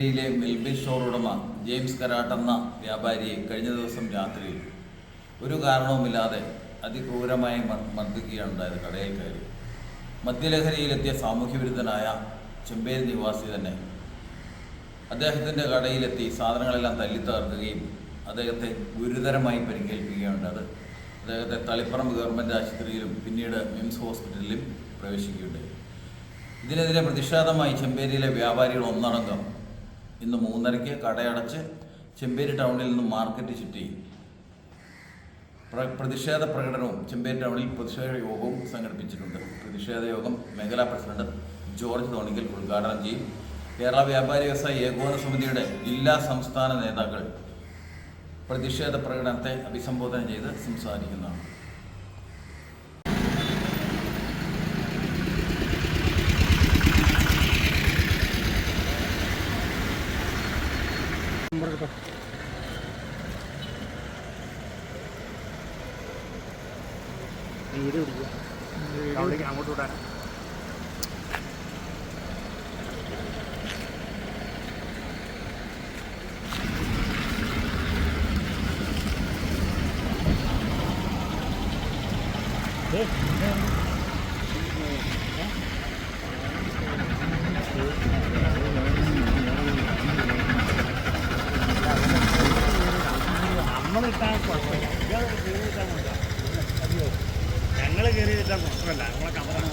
യിലെ മെൽബിൻ സ്റ്റോർ ഉടമ ജെയിംസ് കരാട്ട് എന്ന വ്യാപാരിയെ കഴിഞ്ഞ ദിവസം രാത്രിയിൽ ഒരു കാരണവുമില്ലാതെ അതിക്രൂരമായി മർദ്ദിക്കുകയാണ് ഉണ്ടായത് കടയിൽ കയറി. മദ്യലഹരിയിലെത്തിയ സാമൂഹ്യവിരുദ്ധനായ ചെമ്പേരി നിവാസി തന്നെ അദ്ദേഹത്തിന്റെ കടയിലെത്തി സാധനങ്ങളെല്ലാം തല്ലിത്തകർക്കുകയും അദ്ദേഹത്തെ ഗുരുതരമായി പരിക്കേൽപ്പിക്കുകയുണ്ടായത് അദ്ദേഹത്തെ തളിപ്പറമ്പ് ഗവൺമെന്റ് ആശുപത്രിയിലും പിന്നീട് മിംസ് ഹോസ്പിറ്റലിലും പ്രവേശിക്കുകയുണ്ടായി. ഇതിനെതിരെ പ്രതിഷേധമായി ചെമ്പേരിയിലെ വ്യാപാരികൾ ഒന്നടങ്കം ഇന്ന് മൂന്നരയ്ക്ക് കടയടച്ച് ചെമ്പേരി ടൗണിൽ നിന്ന് മാർക്കറ്റ് ചുറ്റി. പ്ര- പ്രതിഷേധ പ്രകടനവും ചെമ്പേരി ടൗണിൽ പ്രതിഷേധ യോഗവും സംഘടിപ്പിച്ചിട്ടുണ്ട്. പ്രതിഷേധ യോഗം മേഖലാ പ്രസിഡന്റ് ജോർജ് തോണിക്കൽ ഉദ്ഘാടനം ചെയ്യും. കേരള വ്യാപാരി വ്യവസായ ഏകോപന സമിതിയുടെ ജില്ലാ സംസ്ഥാന നേതാക്കൾ പ്രതിഷേധ പ്രകടനത്തെ അഭിസംബോധന ചെയ്ത് സംസാരിക്കുന്നതാണ്. നീര് കുടിക്കുക അവിടേക്ക് അങ്ങോട്ട് കയറി ഇട്ടാൽ കുഴപ്പമില്ല. ഞങ്ങൾ കയറി ഇട്ടാൽ കുഴപ്പമില്ല. നമ്മളെ കമറാണ്